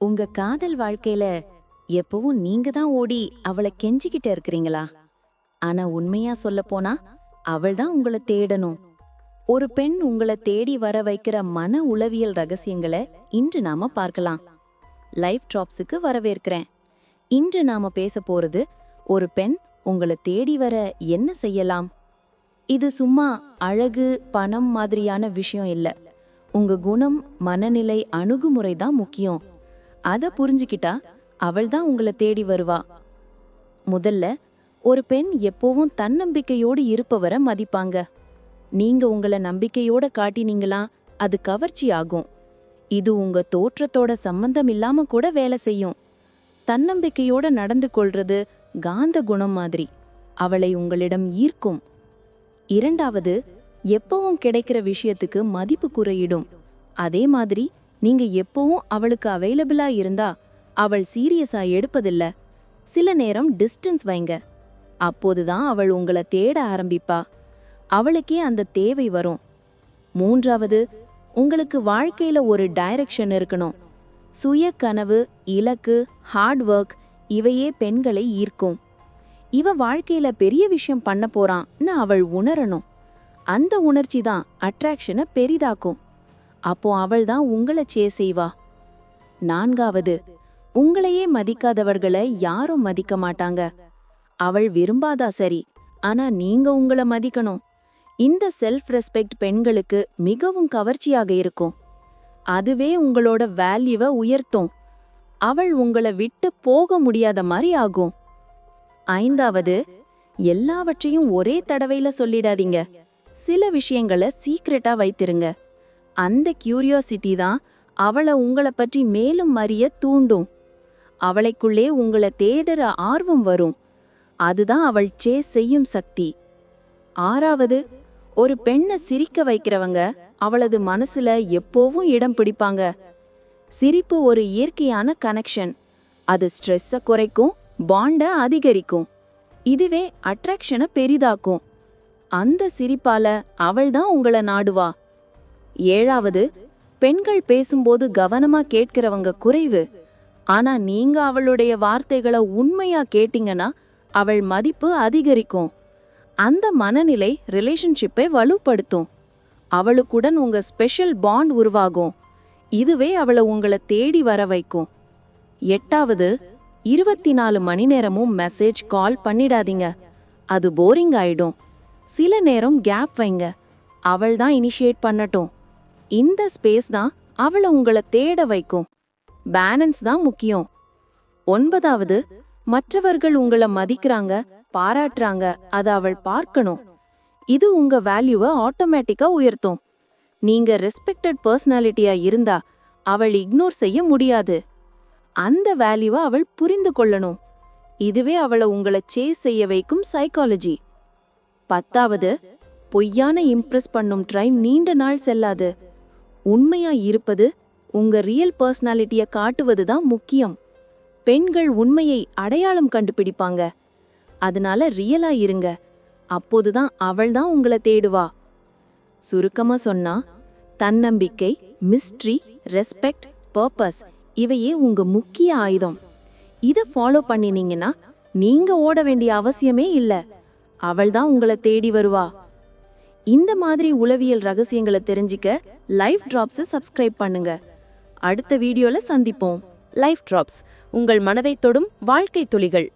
உங்க காதல் வாழ்க்கையில எப்பவும் நீங்க தான் ஓடி அவளை கெஞ்சிக்கிட்டு இருக்கிறீங்களா? ஆனா உண்மையா சொல்ல போனா அவள் தான் உங்களை தேடணும். ஒரு பெண் உங்களை தேடி வர வைக்கிற மன உளவியல் ரகசியங்களை இன்று நாம பார்க்கலாம். லைஃப் ட்ராப்ஸுக்கு வரவேற்கிறேன். இன்று நாம பேச போறது ஒரு பெண் உங்களை தேடி வர என்ன செய்யலாம்? இது சும்மா அழகு பணம் மாதிரியான விஷயம் இல்லை. உங்க குணம் மனநிலை அணுகுமுறை தான் முக்கியம். அதை புரிஞ்சுக்கிட்டா அவள் தான் உங்களை தேடி வருவா. முதல்ல ஒரு பெண் எப்போவும் தன்னம்பிக்கையோடு இருப்பவரை மதிப்பாங்க. நீங்க உங்களை நம்பிக்கையோட காட்டினீங்களா அது கவர்ச்சி ஆகும் இது உங்க தோற்றத்தோட சம்பந்தம் இல்லாம கூட வேலை செய்யும். தன்னம்பிக்கையோட நடந்து கொள்றது காந்த குணம் மாதிரி. அவளை உங்களிடம் ஈர்க்கும். இரண்டாவது எப்பவும் கிடைக்கிற விஷயத்துக்கு மதிப்பு குறையிடும் அதே மாதிரி நீங்க எப்பவும் அவளுக்கு அவைலபிளா இருந்தா அவள் சீரியஸா எடுப்பதில்ல. சில நேரம் டிஸ்டன்ஸ் வைங்க. அப்போதுதான் அவள் உங்களை தேட ஆரம்பிப்பா. அவளுக்கே அந்த தேவை வரும். மூன்றாவது உங்களுக்கு வாழ்க்கையில ஒரு டைரக்ஷன் இருக்கணும். சுய கனவு இலக்கு ஹார்ட் ஒர்க் இவையே பெண்களை ஈர்க்கும். இவ வாழ்க்கையில பெரிய விஷயம் பண்ண போறான்னு அவள் உணரணும். அந்த உணர்ச்சி தான் அட்ராக்ஷனை பெரிதாக்கும். அப்போ அவள் தான் உங்களை சே செய்வா. நான்காவது உங்களையே மதிக்காதவர்களை யாரும் மதிக்க மாட்டாங்க. அவள் விரும்பாதா சரி ஆனா நீங்க உங்களை மதிக்கணும். இந்த செல்ஃப் ரெஸ்பெக்ட் பெண்களுக்கு மிகவும் கவர்ச்சியாக இருக்கும். அதுவே உங்களோட வேல்யூவை உயர்த்தும். அவள் உங்களை விட்டு போக முடியாத மாதிரி ஆகும். ஐந்தாவது எல்லாவற்றையும் ஒரே தடவையில சொல்லிடாதீங்க. சில விஷயங்களை சீக்ரெட்டா வைத்திருங்க. அந்த கியூரியாசிட்டி தான் அவளை உங்களை பற்றி மேலும் அறிய தூண்டும். அவளைக்குள்ளே உங்களை தேடுற ஆர்வம் வரும். அதுதான் அவள் சே செய்யும் சக்தி. ஆறாவது ஒரு பெண்ணை சிரிக்க வைக்கிறவங்க அவளது மனசுல எப்போவும் இடம் பிடிப்பாங்க. சிரிப்பு ஒரு இயற்கையான கனெக்ஷன் அது ஸ்ட்ரெஸ்ஸை குறைக்கும் பாண்டை அதிகரிக்கும். இதுவே அட்ராக்ஷனை பெரிதாக்கும். அந்த சிரிப்பால அவள் தான் உங்களை நாடுவா. ஏழாவது பெண்கள் பேசும்போது கவனமா கேட்கிறவங்க குறைவு. ஆனா நீங்க அவளுடைய வார்த்தைகளை உண்மையா கேட்டீங்கன்னா அவள் மதிப்பு அதிகரிக்கும். அந்த மனநிலை ரிலேஷன்ஷிப்பை வலுப்படுத்தும். அவளுக்குடன் உங்க ஸ்பெஷல் பாண்ட் உருவாகும். இதுவே அவளை உங்களை தேடி வர வைக்கும். எட்டாவது இருபத்தி நாலு மணி நேரமும் மெசேஜ் கால் பண்ணிடாதீங்க. அது போரிங் ஆயிடும். சில நேரம் கேப் வைங்க. அவள் தான் இனிஷியேட் பண்ணட்டும். இந்த ஸ்பேஸ் தான் அவளை உங்களை தேட வைக்கும். பேலன்ஸ் தான் முக்கியம். ஒன்பதாவது மற்றவர்கள் உங்களை மதிக்கிறாங்க பாராட்டுறாங்க அதை அவள் பார்க்கணும். இது உங்க வேல்யூவை ஆட்டோமேட்டிக்கா உயர்த்தும். நீங்க ரெஸ்பெக்டட் பர்சனாலிட்டியா இருந்தா அவள் இக்னோர் செய்ய முடியாது. அந்த வேல்யூவை அவள் புரிந்து கொள்ளணும். இதுவே அவளை உங்களை சேஸ் செய்ய வைக்கும் சைக்காலஜி பத்தாவது பொய்யான இம்ப்ரெஸ் பண்ணும் ட்ரை நீண்ட நாள் செல்லாது. உண்மையா இருப்பது உங்க ரியல் பர்சனாலிட்டிய காட்டுவது தான் முக்கியம். பெண்கள் உண்மையை அடையாளம் கண்டுபிடிப்பாங்க. அதனால ரியலா இருங்க. அப்போதுதான் அவள் தான் உங்களை தேடுவா. சுருக்கமா சொன்னா தன்னம்பிக்கை மிஸ்ட்ரி ரெஸ்பெக்ட் பர்பஸ் இவையே உங்க முக்கிய ஆயுதம். இதை ஃபாலோ பண்ணினீங்கன்னா நீங்க ஓட வேண்டிய அவசியமே இல்லை. அவள் தான் உங்களை தேடி வருவா. இந்த மாதிரி உளவியல் ரகசியங்களை தெரிஞ்சுக்க லைஃப் டிராப்ஸை சப்ஸ்கிரைப் பண்ணுங்க. அடுத்த வீடியோல சந்திப்போம். லைஃப் டிராப்ஸ் உங்கள் மனதை தொடும் வாழ்க்கை துளிகள்.